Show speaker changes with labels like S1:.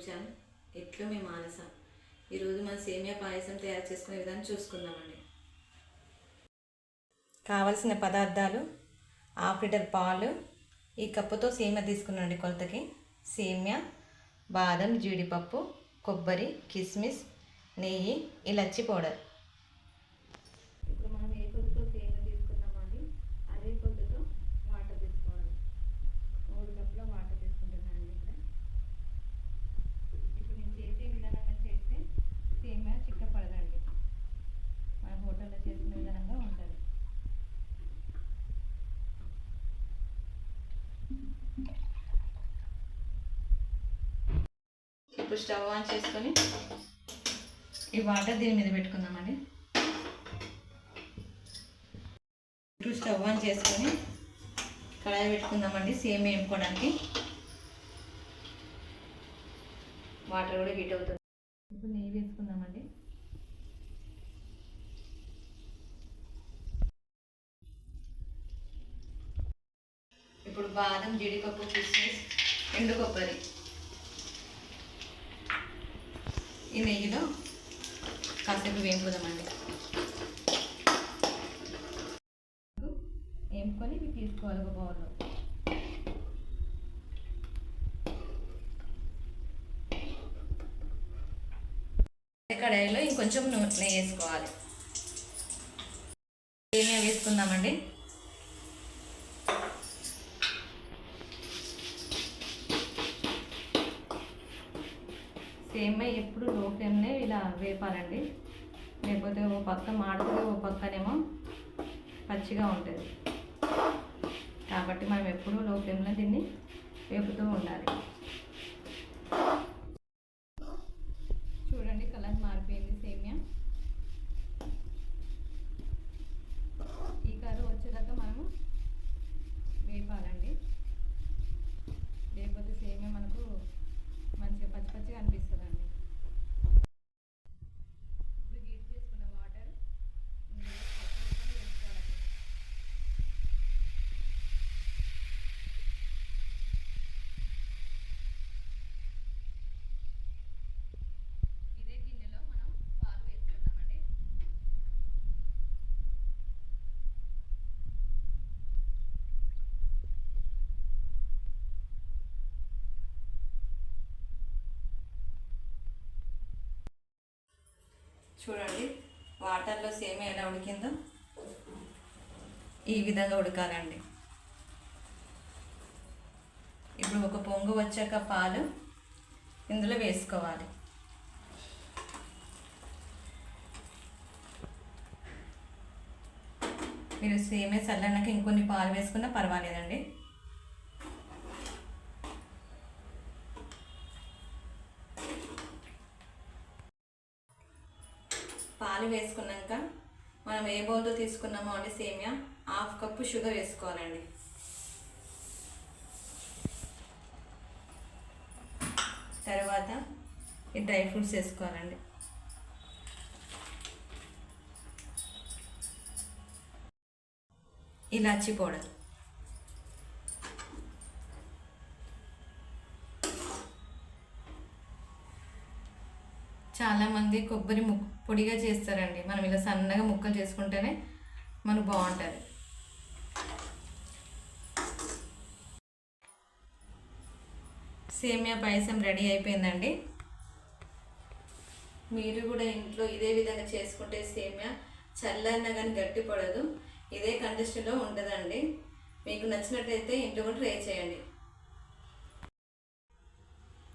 S1: YouTube channel ఎట్లు మీ మానస? ఈరోజు మన సేమియా పాయసం తయారు చేసుకునే విధానం చూసుకుందామండి. కావలసిన పదార్థాలు హాఫ్ లీటర్ పాలు ఈ కప్పుతో సేమియా తీసుకున్నాండి కొలతకి. సేమియా బాదం జీడిపప్పు కొబ్బరి కిస్మిస్ నెయ్యి ఇలచ్చి పౌడర్ ఇప్పుడు మనం ఏ కొద్దితో సేమియా తీసుకున్నామండి అదే కొద్దితో వాటర్ తీసుకోవాలి మూడు కప్పుల వాటర్ తీసుకుంటున్నాను ఇక్కడ ఇప్పుడు నేను చేసే విధానంగా చేస్తే సేమియా చిక్కపడదండి మన హోటల్లో చేసుకునే విధానంగా ఉంటుంది ఇప్పుడు స్టవ్ ఆన్ చేసుకొని ఈ వాటర్ దీని మీద పెట్టుకుందామండి. ఇప్పుడు స్టవ్ ఆన్ చేసుకొని కళాయి పెట్టుకుందామండి సేమ్ వేపుకోవడానికి. వాటర్ కూడా హీట్ అవుతుంది. ఇప్పుడు నెయ్యి వేసుకుందామండి. ఇప్పుడు బాదం జీడిపప్పు కిస్మిస్ ఎండు కొబ్బరి. ఈ నెయ్యిలో కాసేపు వేపుదామండి. వేపుకొని ఇవి తీసుకోవాలి ఒక బౌల్లో. కడాయిలో ఇంకొంచెం నూనె వేసుకోవాలి. ఏమేమి వేసుకుందామండి. సేమ్ ఎప్పుడు లో ఫ్లేమ్నే ఇలా వేపాలండి. లేకపోతే ఓ పక్క మాడుతుంది ఓ పక్కనేమో పచ్చిగా ఉంటుంది. కాబట్టి మనం ఎప్పుడూ లో ఫ్లేమ్లో దీన్ని వేపుతూ ఉండాలి చూడండి కలర్ మారిపోయింది సేమియా ఈ కలర్ వచ్చేదాకా మనము వేపాలండి లేకపోతే సేమియా మనకు మంచిగా పచ్చి పచ్చిగా అనిపిస్తుందండి ఇప్పుడు హీట్ చేసుకున్న వాటర్ ఇందులో వేసుకొని వేసుకోవాలండి ఇదే గిన్నెలో మనం పాలు వేసుకుందామండి చూడండి వాటర్లో సేమ్ ఎలా ఉడికిందో. ఈ విధంగా ఉడకాలండి. ఇప్పుడు ఒక పొంగు వచ్చాక పాలు ఇందులో వేసుకోవాలి. మీరు సేమే చల్లనాక ఇంకొన్ని పాలు వేసుకున్నా పర్వాలేదండి. పాలు వేసుకున్నాక మనం ఏ బౌల్తో తీసుకున్నామో అండి సేమియా? హాఫ్ కప్పు షుగర్ వేసుకోవాలండి. తర్వాత ఈ డ్రై ఫ్రూట్స్ వేసుకోవాలండి. ఇలాచి పౌడర్. చాలామంది కొబ్బరి ముక్ పొడిగా చేస్తారండి. మనం ఇలా సన్నగా ముక్కలు చేసుకుంటేనే మనకు బాగుంటుంది. సేమియా పాయసం రెడీ అయిపోయిందండి. మీరు కూడా ఇంట్లో ఇదే విధంగా చేసుకుంటే సేమియా చల్లన్నా కానీ గట్టి పడదు ఇదే కండిషన్లో ఉంటుందండి. మీకు నచ్చినట్లయితే ఇంట్లో కూడా ట్రై చేయండి.